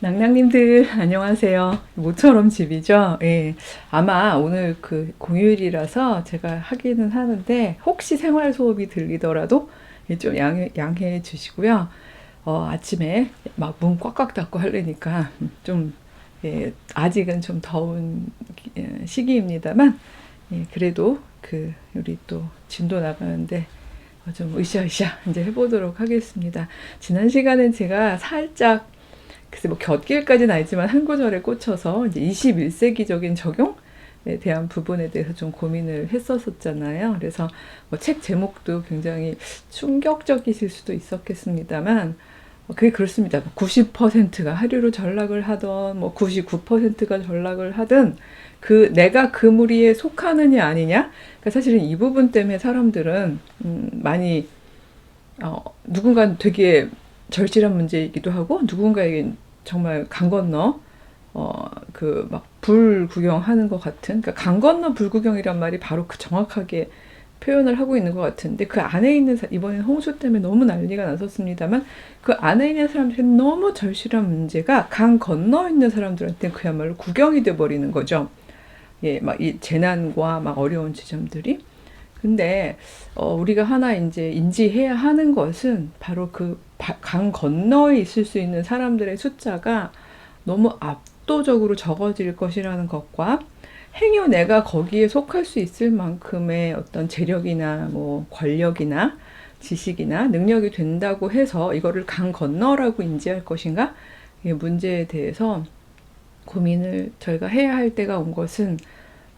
낭낭님들 안녕하세요. 모처럼 집이죠. 예. 아마 오늘 그 공휴일이라서 제가 하기는 하는데 혹시 생활 소음이 들리더라도 예, 좀 양해, 양해해 주시고요. 어, 아침에 막 문 꽉꽉 닫고 하려니까 좀 예, 아직은 좀 더운 기- 예, 시기입니다만 예, 그래도 그 우리 또 진도 나가는데 어, 좀 으쌰으쌰 이제 해보도록 하겠습니다. 지난 시간엔 제가 살짝 글쎄 뭐 곁길까지는 아니지만 한 구절에 꽂혀서 이제 21세기적인 적용 에 대한 부분에 대해서 좀 고민을 했었었잖아요. 그래서 뭐 책 제목도 굉장히 충격적이실 수도 있었겠습니다만 어, 그게 그렇습니다. 90%가 하류로 전락을 하던 뭐 99%가 전락을 하든 그 내가 그 무리에 속하느냐 아니냐 그러니까 사실은 이 부분 때문에 사람들은 음, 많이 어, 누군가는 되게 절실한 문제이기도 하고 누군가에겐 정말 강 건너 어그 막 불 구경하는 것 같은 그러니까 강 건너 불 구경이란 말이 바로 그 정확하게 표현을 하고 있는 것 같은데 그 안에 있는 사- 이번엔 홍수 때문에 너무 난리가 났었습니다만 그 안에 있는 사람들은 너무 절실한 문제가 강 건너 있는 사람들한테 그야말로 구경이 돼 버리는 거죠. 예, 막 이 재난과 막 어려운 지점들이 근데 어, 우리가 하나 이제 인지해야 하는 것은 바로 그 강 건너에 있을 수 있는 사람들의 숫자가 너무 압도적으로 적어질 것이라는 것과 행여 내가 거기에 속할 수 있을 만큼의 어떤 재력이나 뭐 권력이나 지식이나 능력이 된다고 해서 이거를 강 건너라고 인지할 것인가? 이 문제에 대해서 고민을 저희가 해야 할 때가 온 것은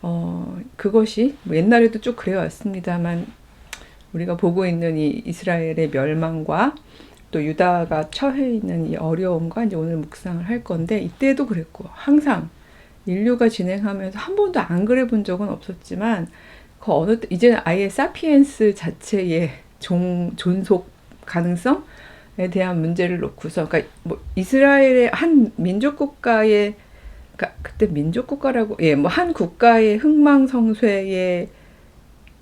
어, 그것이 뭐 옛날에도 쭉 그래 왔습니다만 우리가 보고 있는 이 이스라엘의 멸망과 또 유다가 처해 있는 이 어려움과 이제 오늘 묵상을 할 건데 이때도 그랬고 항상 인류가 진행하면서 한 번도 안 그래 본 적은 없었지만 그 어느 때 이제는 아예 사피엔스 자체의 종, 존속 가능성에 대한 문제를 놓고서 그러니까 뭐 이스라엘의 한 민족 국가의 그러니까 그때 민족 국가라고 예 뭐 한 국가의 흥망성쇠에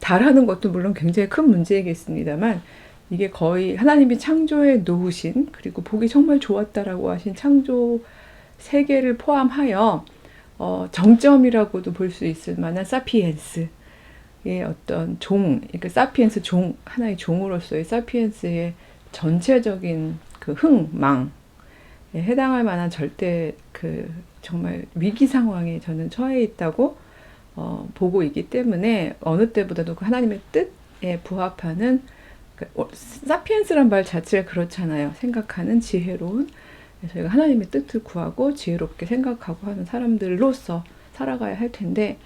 달하는 것도 물론 굉장히 큰 문제이겠습니다만 이게 거의 하나님이 창조해 놓으신 그리고 보기 정말 좋았다라고 하신 창조 세계를 포함하여 어, 정점이라고도 볼 수 있을 만한 사피엔스의 어떤 종, 그러니까 사피엔스 종 하나의 종으로서의 사피엔스의 전체적인 그 흥망에 해당할 만한 절대 그 정말 위기 상황에 저는 처해 있다고 어, 보고 있기 때문에 어느 때보다도 그 하나님의 뜻에 부합하는 그, 어, 사피엔스란 말 자체가 그렇잖아요. 생각하는 지혜로운 저희가 하나님의 뜻을 구하고 지혜롭게 생각하고 하는 사람들로서 살아가야 할 텐데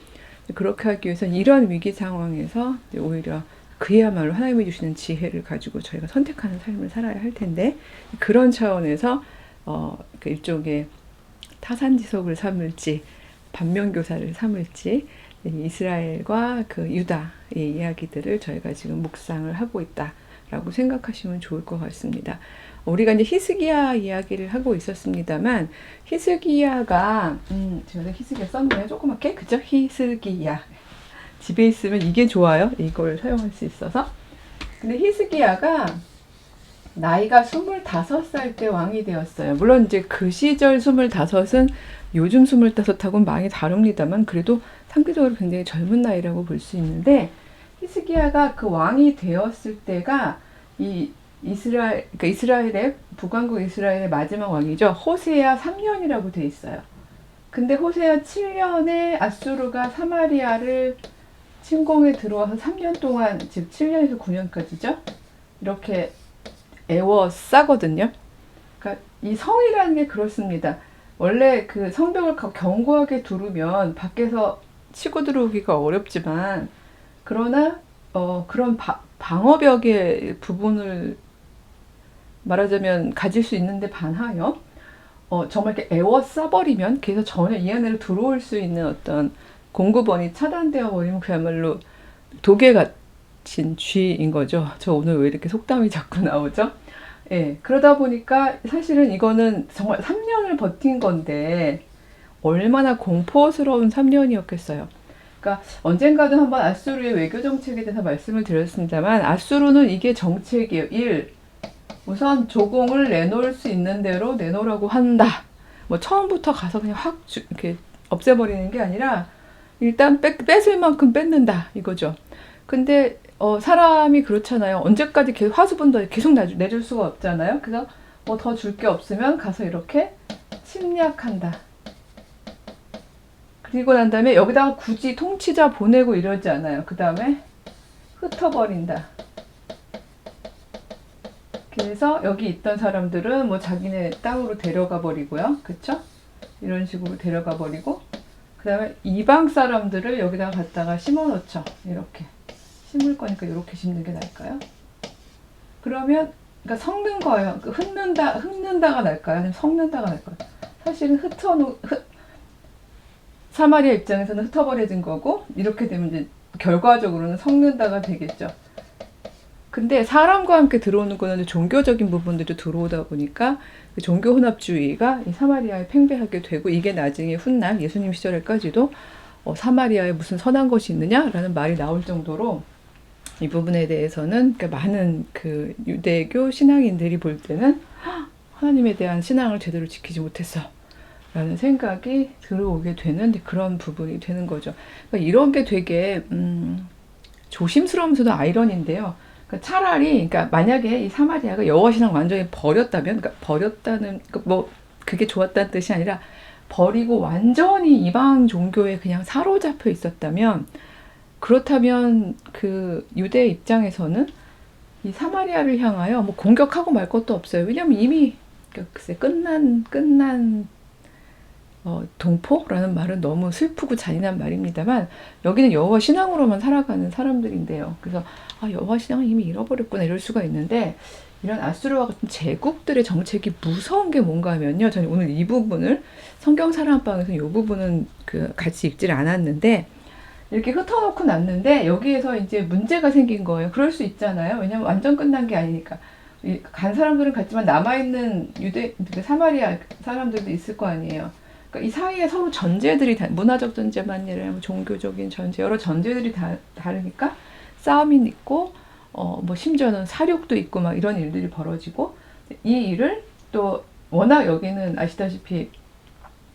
그렇게 하기 위해서는 이런 위기 상황에서 오히려 그야말로 하나님이 주시는 지혜를 가지고 저희가 선택하는 삶을 살아야 할 텐데 그런 차원에서 어, 그 일종의 타산지석을 삼을지 반면교사를 삼을지 이 이스라엘과 그 유다의 이야기들을 저희가 지금 묵상을 하고 있다라고 생각하시면 좋을 것 같습니다. 우리가 이제 히스기야 이야기를 하고 있었습니다만 히스기야가 음 제가 히스기야 썼네요. 조그맣게. 그죠 히스기야. 집에 있으면 이게 좋아요? 이걸 사용할 수 있어서. 근데 히스기야가 나이가 25살 때 왕이 되었어요. 물론 이제 그 시절 25은 요즘 25하고는 많이 다릅니다만 그래도 상대적으로 굉장히 젊은 나이라고 볼 수 있는데 히스기야가 그 왕이 되었을 때가 이 이스라엘 그러니까 이스라엘의 북왕국 이스라엘의 마지막 왕이죠. 호세아 3년이라고 돼 있어요. 근데 호세아 7년에 아수르가 사마리아를 침공에 들어와서 3년 동안 즉 7년에서 9년까지죠. 이렇게 애워 싸거든요. 그러니까 이 성이라는 게 그렇습니다. 원래 그 성벽을 가- 견고하게 두르면 밖에서 치고 들어오기가 어렵지만 그러나 어 그런 바- 방어벽의 부분을 말하자면 가질 수 있는데 반하여 어 정말 이렇게 애워 싸버리면 그래서 전혀 이 안으로 들어올 수 있는 어떤 공급원이 차단되어 버리면 그야말로 독에 갇힌 쥐인 거죠. 저 오늘 왜 이렇게 속담이 자꾸 나오죠? 예, 그러다 보니까 사실은 이거는 정말 3년을 버틴 건데 얼마나 공포스러운 3년이었겠어요. 그러니까 언젠가도 한번 아수르의 외교 정책에 대해서 말씀을 드렸습니다만 아수르는 이게 정책이에요. 1. 우선 조공을 내놓을 수 있는 대로 내놓으라고 한다. 뭐 처음부터 가서 그냥 확 주, 이렇게 없애버리는 게 아니라 일단 뺏, 뺏을 만큼 뺏는다 이거죠. 근데 어, 사람이 그렇잖아요. 언제까지 계속 화수분도 계속 내줄, 내줄 수가 없잖아요. 그래서 뭐 더 줄 게 없으면 가서 이렇게 침략한다. 그리고 난 다음에 여기다가 굳이 통치자 보내고 이러지 않아요. 그 다음에 흩어버린다. 그래서 여기 있던 사람들은 뭐 자기네 땅으로 데려가 버리고요. 그쵸? 이런 식으로 데려가 버리고 그 다음에 이방 사람들을 여기다가 갖다가 심어 놓죠. 이렇게. 심을 거니까 이렇게 심는 게 나을까요? 그러면 그러니까 섞는 거예요. 그 흩는다, 흩는다가 날까요? 아니면 섞는다가 날까요? 사실은 흩어놓, 흩, 사마리아 입장에서는 흩어버려진 거고, 이렇게 되면 이제 결과적으로는 섞는다가 되겠죠. 근데 사람과 함께 들어오는 거는 종교적인 부분들도 들어오다 보니까 그 종교 혼합주의가 이 사마리아에 팽배하게 되고 이게 나중에 훗날 예수님 시절에까지도 어, 사마리아에 무슨 선한 것이 있느냐라는 말이 나올 정도로 이 부분에 대해서는 그러니까 많은 그 유대교 신앙인들이 볼 때는 "헉, 하나님에 대한 신앙을 제대로 지키지 못했어. 라는 생각이 들어오게 되는 그런 부분이 되는 거죠. 그러니까 이런 게 되게 음, 조심스러우면서도 아이러니인데요. 그러니까 차라리 그러니까 만약에 이 사마리아가 여호와 신앙 완전히 버렸다면 그러니까 버렸다는 그뭐 그게 좋았다는 뜻이 아니라 버리고 완전히 이방 종교에 그냥 사로잡혀 있었다면 그렇다면 그 유대 입장에서는 이 사마리아를 향하여 뭐 공격하고 말 것도 없어요. 왜냐면 이미 그 글쎄 끝난 끝난 어, 동포라는 말은 너무 슬프고 잔인한 말입니다만 여기는 여호와 신앙으로만 살아가는 사람들인데요. 그래서 아, 여호와 신앙을 이미 잃어버렸구나 이럴 수가 있는데 이런 아수르와 같은 제국들의 정책이 무서운 게 뭔가 하면요. 저는 오늘 이 부분을 성경 사랑방에서 이 부분은 그 같이 읽지를 않았는데 이렇게 흩어놓고 났는데 여기에서 이제 문제가 생긴 거예요. 그럴 수 있잖아요. 왜냐면 완전 끝난 게 아니니까. 이- 간 사람들은 갔지만 남아있는 유대, 그 사마리아 사람들도 있을 거 아니에요. 그러니까 이 사이에 서로 전제들이 다, 문화적 전제만 아니라 뭐 종교적인 전제, 여러 전제들이 다 다르니까 싸움이 있고, 어, 뭐 심지어는 사륙도 있고 막 이런 일들이 벌어지고, 이 일을 또 워낙 여기는 아시다시피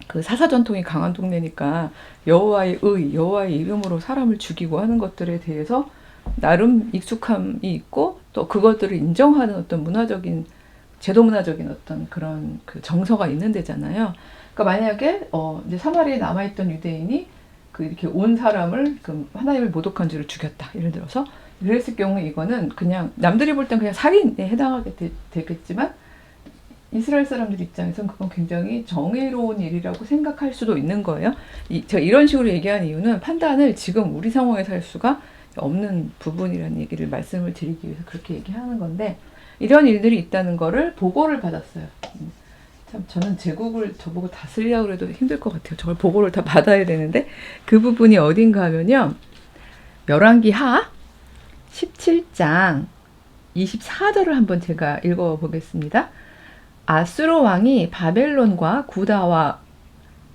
그 사사 전통이 강한 동네니까 여호와의 의, 여호와의 이름으로 사람을 죽이고 하는 것들에 대해서 나름 익숙함이 있고 또 그것들을 인정하는 어떤 문화적인 제도 문화적인 어떤 그런 그 정서가 있는 데잖아요. 그러니까 만약에 어 이제 사마리아에 남아 있던 유대인이 그 이렇게 온 사람을 그 하나님을 모독한 죄로 죽였다. 예를 들어서 그랬을 경우에 이거는 그냥 남들이 볼 땐 그냥 살인에 해당하게 되, 되겠지만 이스라엘 사람들 입장에선 그건 굉장히 정의로운 일이라고 생각할 수도 있는 거예요. 이, 제가 이런 식으로 얘기한 이유는 판단을 지금 우리 상황에서 할 수가 없는 부분이라는 얘기를 말씀을 드리기 위해서 그렇게 얘기하는 건데 이런 일들이 있다는 거를 보고를 받았어요. 음, 참 저는 제국을 저보고 다스리려고 해도 힘들 것 같아요. 저걸 보고를 다 받아야 되는데 그 부분이 어딘가 하면요. 열왕기 하 17장 24절을 한번 제가 읽어 보겠습니다. 아수르 왕이 바벨론과 구다와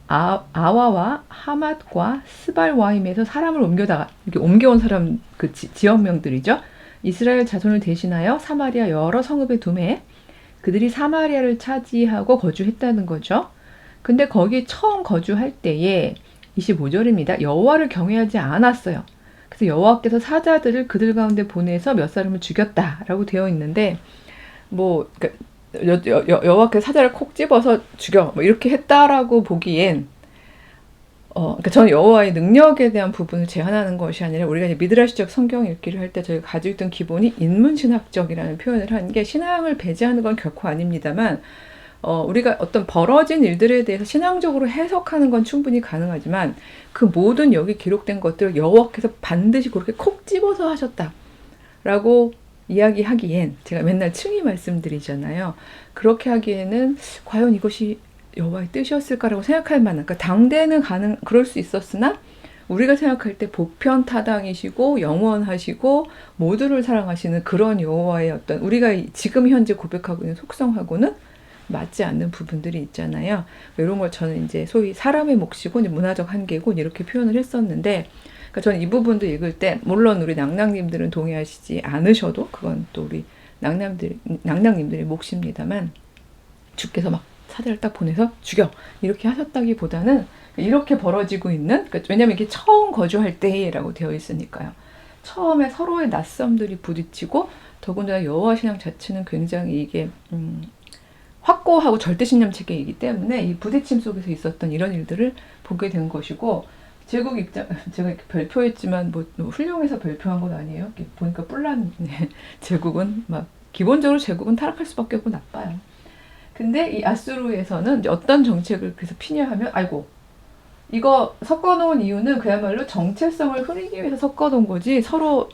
아, 아와와 하맛과 스발와임에서 사람을 옮겨다가 이렇게 옮겨온 사람 그 지, 지역명들이죠. 이스라엘 자손을 대신하여 사마리아 여러 성읍에 두매 그들이 사마리아를 차지하고 거주했다는 거죠. 근데 거기 처음 거주할 때에 25절입니다. 여호와를 경외하지 않았어요. 그래서 여호와께서 사자들을 그들 가운데 보내서 몇 사람을 죽였다라고 되어 있는데 뭐 그러니까 여호와께서 사자를 콕 집어서 죽여 뭐 이렇게 했다라고 보기엔 어 그러니까 저는 여호와의 능력에 대한 부분을 제한하는 것이 아니라 우리가 이제 미드라시적 성경 읽기를 할 때 저희가 가지고 있던 기본이 인문신학적이라는 표현을 하는 게 신앙을 배제하는 건 결코 아닙니다만 어 우리가 어떤 벌어진 일들에 대해서 신앙적으로 해석하는 건 충분히 가능하지만 그 모든 여기 기록된 것들을 여호와께서 반드시 그렇게 콕 집어서 하셨다라고 이야기하기엔 제가 맨날 층이 말씀드리잖아요. 그렇게 하기에는 과연 이것이 여호와의 뜻이었을까라고 생각할 만한 그러니까 당대는 가능 그럴 수 있었으나 우리가 생각할 때 보편 타당이시고 영원하시고 모두를 사랑하시는 그런 여호와의 어떤 우리가 이- 지금 현재 고백하고 있는 속성하고는 맞지 않는 부분들이 있잖아요. 이런 걸 저는 이제 소위 사람의 몫이고 문화적 한계고 이렇게 표현을 했었는데 그러니까 저는 이 부분도 읽을 때 물론 우리 낭낭님들은 동의하시지 않으셔도 그건 또 우리 낭낭들 낭낭님들의 몫입니다만 주께서 막 사대를 딱 보내서 죽여 이렇게 하셨다기보다는 이렇게 벌어지고 있는 그러니까 왜냐하면 이게 처음 거주할 때라고 되어 있으니까요. 처음에 서로의 낯섦들이 부딪히고 더군다나 여호와 신앙 자체는 굉장히 이게 음, 확고하고 절대 신념 체계이기 때문에 이 부딪힘 속에서 있었던 이런 일들을 보게 된 것이고 제국 입장 제가 이렇게 별표했지만 뭐 훌륭해서 별표한 건 아니에요. 보니까 뿔난 네, 제국은 막 기본적으로 제국은 타락할 수밖에 없고 나빠요. 근데 이 아수르에서는 어떤 정책을 그래서 피냐하면 아이고 이거 섞어놓은 이유는 그야말로 정체성을 흐리기 위해서 섞어놓은 거지 서로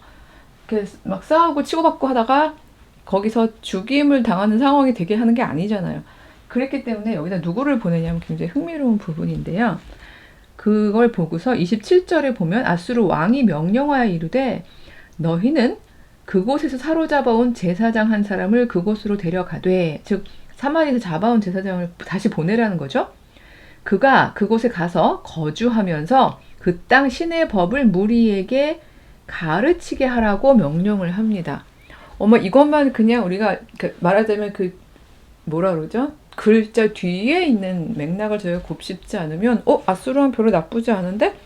막 싸우고 치고받고 하다가 거기서 죽임을 당하는 상황이 되게 하는 게 아니잖아요. 그랬기 때문에 여기다 누구를 보내냐면 굉장히 흥미로운 부분인데요. 그걸 보고서 27절에 보면 아수르 왕이 명령하여 이르되 너희는 그곳에서 사로잡아온 제사장 한 사람을 그곳으로 데려가되 즉 사마리에서 잡아온 제사장을 다시 보내라는 거죠. 그가 그곳에 가서 거주하면서 그 땅 신의 법을 무리에게 가르치게 하라고 명령을 합니다. 어머 이것만 그냥 우리가 그 말하자면 그 뭐라 그러죠? 글자 뒤에 있는 맥락을 저희가 곱씹지 않으면 어 아수르는 별로 나쁘지 않은데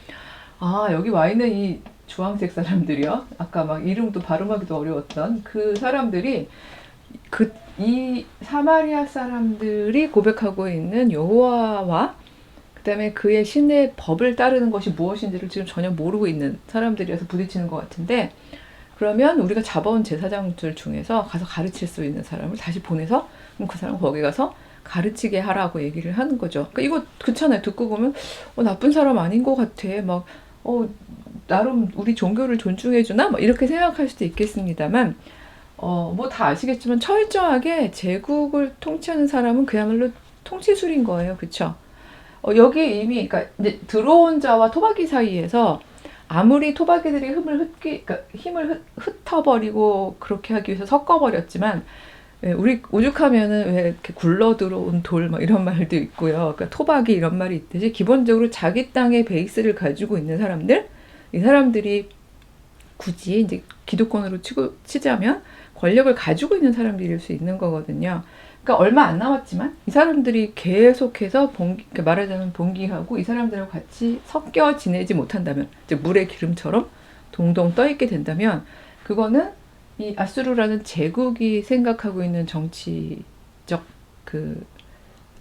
아 여기 와 있는 이 주황색 사람들이요 아까 막 이름도 발음하기도 어려웠던 그 사람들이 그 이 사마리아 사람들이 고백하고 있는 여호와와 그다음에 그의 신의 법을 따르는 것이 무엇인지를 지금 전혀 모르고 있는 사람들이어서 부딪히는 것 같은데 그러면 우리가 잡아온 제사장들 중에서 가서 가르칠 수 있는 사람을 다시 보내서 그럼 그 사람 거기 가서 가르치게 하라고 얘기를 하는 거죠. 그러니까 이거 그렇잖아요. 듣고 보면 어, 나쁜 사람 아닌 것 같아. 막 어, 나름 우리 종교를 존중해 주나? 뭐 이렇게 생각할 수도 있겠습니다만 어, 뭐 다 아시겠지만 철저하게 제국을 통치하는 사람은 그야말로 통치술인 거예요. 그렇죠? 어, 여기 이미 그러니까 들어온 자와 토박이 사이에서 아무리 토박이들이 힘을 흩기, 그러니까 힘을 흩, 어버리고 그렇게 하기 위해서 섞어버렸지만 예, 우리 오죽하면은 왜 이렇게 굴러 들어온 돌 막 이런 말도 있고요. 그러니까 토박이 이런 말이 있듯이 기본적으로 자기 땅의 베이스를 가지고 있는 사람들 이 사람들이 굳이 이제 기득권으로 치고 치자면 권력을 가지고 있는 사람들일 수 있는 거거든요. 그러니까 얼마 안 남았지만 이 사람들이 계속해서 봉기, 그러니까 말하자면 봉기하고 이 사람들하고 같이 섞여 지내지 못한다면, 즉 물의 기름처럼 동동 떠 있게 된다면, 그거는 이 아수르라는 제국이 생각하고 있는 정치적 그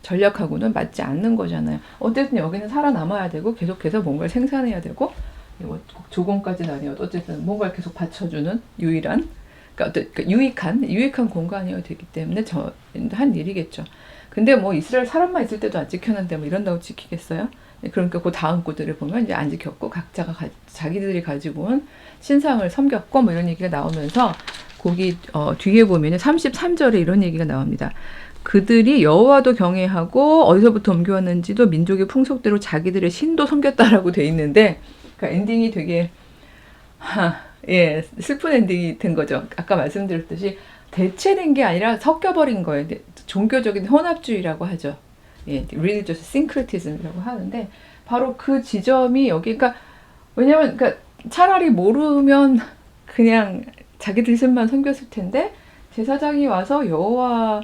전략하고는 맞지 않는 거잖아요. 어쨌든 여기는 살아남아야 되고 계속해서 뭔가를 생산해야 되고 뭐 조공까지는 아니어도 어쨌든 뭔가를 계속 받쳐주는 유일한 그러니까 그러니까 유익한 유익한 공간이어야 되기 때문에 저 한 일이겠죠. 근데 뭐 이스라엘 사람만 있을 때도 안 지켰는데 뭐 이런다고 지키겠어요? 그러니까 그 다음 구들을 보면 이제 안 지켰고 각자가 가, 자기들이 가지고 온 신상을 섬겼고 뭐 이런 얘기가 나오면서 거기 어, 뒤에 보면 33절에 이런 얘기가 나옵니다. 그들이 여호와도 경외하고 어디서부터 옮겨왔는지도 민족의 풍속대로 자기들의 신도 섬겼다라고 돼 있는데 그러니까 엔딩이 되게 하, 예, 슬픈 엔딩이 된 거죠. 아까 말씀드렸듯이 대체된 게 아니라 섞여버린 거예요. 종교적인 혼합주의라고 하죠. 예, religious syncretism이라고 하는데 바로 그 지점이 여기 그러니까 왜냐면 그러니까 차라리 모르면 그냥 자기들 신만 섬겼을 텐데 제사장이 와서 여호와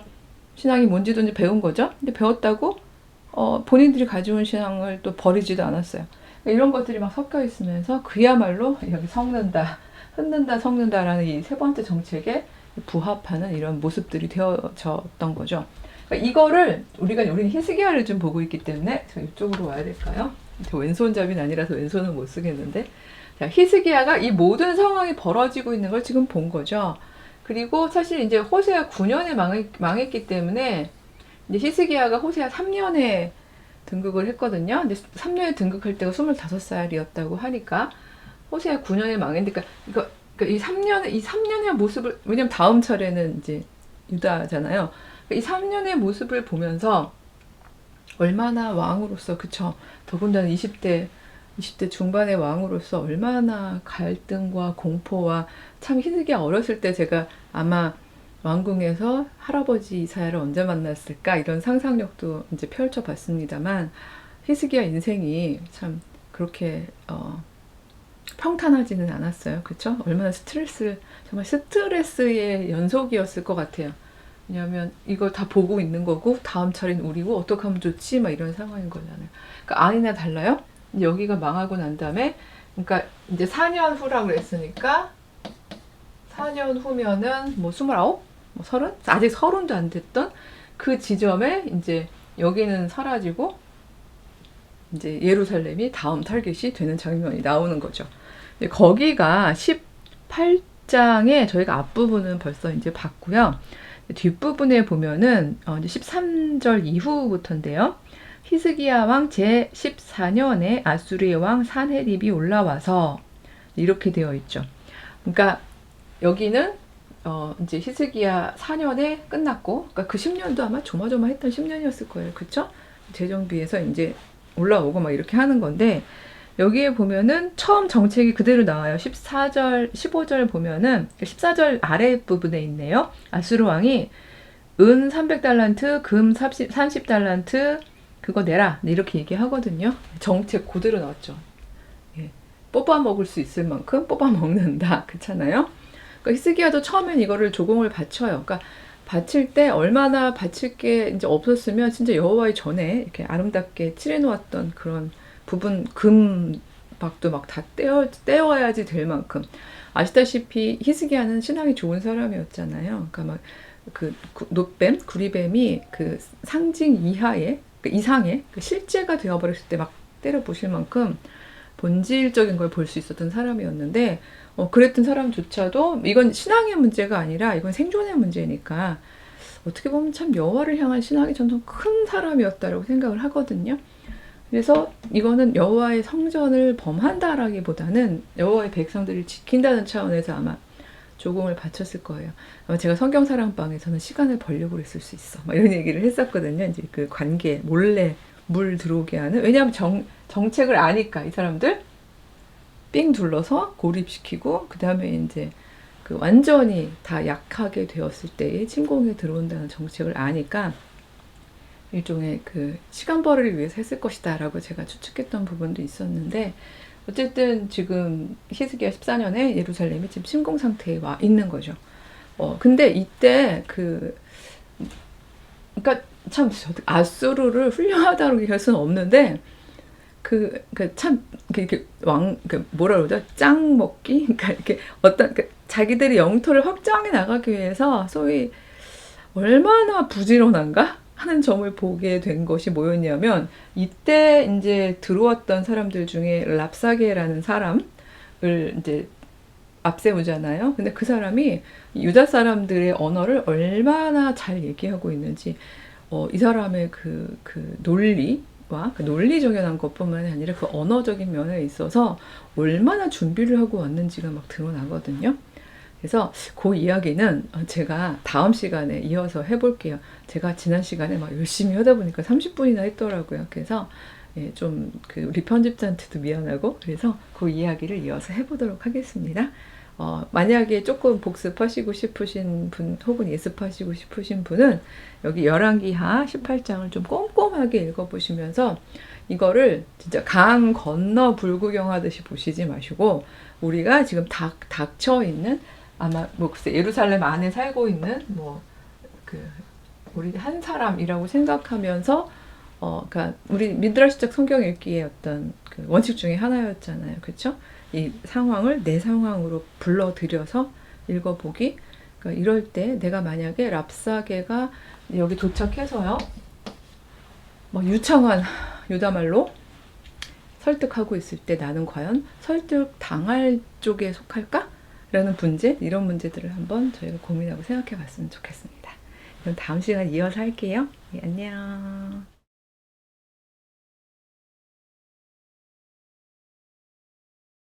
신앙이 뭔지도 이제 배운 거죠. 근데 배웠다고 어, 본인들이 가져온 신앙을 또 버리지도 않았어요. 그러니까 이런 것들이 막 섞여 있으면서 그야말로 여기 섞는다. 흔든다 섞는다라는 이 세 번째 정책에 부합하는 이런 모습들이 되어졌던 거죠. 그러니까 이거를 우리가 우리는 히스기야를 좀 보고 있기 때문에 저 이쪽으로 와야 될까요? 왼손잡이는 아니라서 왼손은 못 쓰겠는데 자, 히스기야가 이 모든 상황이 벌어지고 있는 걸 지금 본 거죠. 그리고 사실 이제 호세아 9년에 망했, 기 때문에 이제 히스기야가 호세아 3년에 등극을 했거든요. 근데 3년에 등극할 때가 25살이었다고 하니까 호세아 9년에 망했는데 그러니까 이거 그러니까 이 3년의 이 3년의 모습을 왜냐면 다음 차례는 이제 유다잖아요. 그러니까 이 3년의 모습을 보면서 얼마나 왕으로서 그쵸 더군다나 20대 20대 중반의 왕으로서 얼마나 갈등과 공포와 참 힘들게 어렸을 때 제가 아마 왕궁에서 할아버지 이사야를 언제 만났을까 이런 상상력도 이제 펼쳐봤습니다만 히스기야 인생이 참 그렇게 어 평탄하지는 않았어요. 그쵸? 얼마나 스트레스, 정말 스트레스의 연속이었을 것 같아요. 왜냐하면 이걸 다 보고 있는 거고 다음 차례는 우리고 어떻게 하면 좋지 막 이런 상황인 거잖아요. 그러니까 아니나 달라요. 여기가 망하고 난 다음에 그러니까 이제 4년 후라고 그랬으니까 4년 후면은 뭐 29? 뭐 30? 아직 30도 안 됐던 그 지점에 이제 여기는 사라지고 이제 예루살렘이 다음 타겟이 되는 장면이 나오는 거죠. 거기가 18장에 저희가 앞부분은 벌써 이제 봤고요. 뒷부분에 보면은 어, 이제 13절 이후부터인데요. 히스기야 왕 제 14년에 아수리의 왕 산헤립이 올라와서 이렇게 되어 있죠. 그러니까 여기는 어 이제 히스기야 4년에 끝났고 그러니까 그 10년도 아마 조마조마했던 10년이었을 거예요. 그렇죠? 재정비에서 이제 올라오고 막 이렇게 하는 건데 여기에 보면은 처음 정책이 그대로 나와요. 14절, 15절 보면은 14절 아래 부분에 있네요. 아수르 왕이 은 300달란트, 금 30, 30달란트 그거 내라 이렇게 얘기하거든요. 정책 그대로 나왔죠. 예. 뽑아 먹을 수 있을 만큼 뽑아 먹는다. 그렇잖아요. 그러니까 히스기야도 처음엔 이거를 조공을 바쳐요. 그러니까 바칠 때 얼마나 바칠 게 이제 없었으면 진짜 여호와의 전에 이렇게 아름답게 칠해 놓았던 그런 부분 금 박도 막 다 떼어 떼어야지 될 만큼 아시다시피 히스기야는 신앙이 좋은 사람이었잖아요. 그러니까 막 그 노뱀 구리뱀이 그 상징 이하의 그 이상의 그 실제가 되어버렸을 때 막 때려 부실 만큼 본질적인 걸 볼 수 있었던 사람이었는데 어, 그랬던 사람조차도 이건 신앙의 문제가 아니라 이건 생존의 문제니까 어떻게 보면 참 여호와를 향한 신앙이 점점 큰 사람이었다라고 생각을 하거든요. 그래서 이거는 여호와의 성전을 범한다라기보다는 여호와의 백성들을 지킨다는 차원에서 아마 조공을 바쳤을 거예요. 아마 제가 성경 사랑방에서는 시간을 벌려고 그랬을 수 있어. 막 이런 얘기를 했었거든요. 이제 그 관계 몰래 물 들어오게 하는 왜냐하면 정 정책을 아니까 이 사람들 삥 둘러서 고립시키고 그 다음에 이제 그 완전히 다 약하게 되었을 때에 침공에 들어온다는 정책을 아니까 일종의 그 시간 벌이를 위해서 했을 것이다 라고 제가 추측했던 부분도 있었는데 어쨌든 지금 히스기야 14년에 예루살렘이 지금 침공 상태에 와 있는 거죠. 어 근데 이때 그 그러니까 참 아수르를 훌륭하다고 얘기할 수는 없는데 그, 그, 참, 이렇게 왕, 그, 뭐라 그러죠? 짱 먹기? 그러니까 이렇게 어떤, 그, 자기들의 영토를 확장해 나가기 위해서 소위 얼마나 부지런한가? 하는 점을 보게 된 것이 뭐였냐면, 이때 이제 들어왔던 사람들 중에 랍사게라는 사람을 이제 앞세우잖아요. 근데 그 사람이 유다 사람들의 언어를 얼마나 잘 얘기하고 있는지, 어, 이 사람의 그, 그 논리, 그 논리적인 것뿐만 아니라 그 언어적인 면에 있어서 얼마나 준비를 하고 왔는지가 막 드러나거든요. 그래서 그 이야기는 제가 다음 시간에 이어서 해볼게요. 제가 지난 시간에 막 열심히 하다 보니까 30분이나 했더라고요. 그래서 예, 좀그 우리 편집자한테도 미안하고 그래서 그 이야기를 이어서 해보도록 하겠습니다. 어, 만약에 조금 복습하시고 싶으신 분 혹은 예습하시고 싶으신 분은 여기 열왕기하 18장을 좀 꼼꼼하게 읽어보시면서 이거를 진짜 강 건너 불구경하듯이 보시지 마시고 우리가 지금 닥, 닥쳐 있는 아마 뭐 글쎄 예루살렘 안에 살고 있는 뭐 그 우리 한 사람이라고 생각하면서 어 그러니까 우리 미드라시적 성경 읽기의 어떤 그 원칙 중에 하나였잖아요. 그렇죠? 이 상황을 내 상황으로 불러들여서 읽어보기. 그러니까 이럴 때 내가 만약에 랍사계가 여기 도착해서요. 뭐 유창한 유다말로 설득하고 있을 때 나는 과연 설득 당할 쪽에 속할까? 라는 문제, 이런 문제들을 한번 저희가 고민하고 생각해 봤으면 좋겠습니다. 그럼 다음 시간 이어서 할게요. 네, 안녕.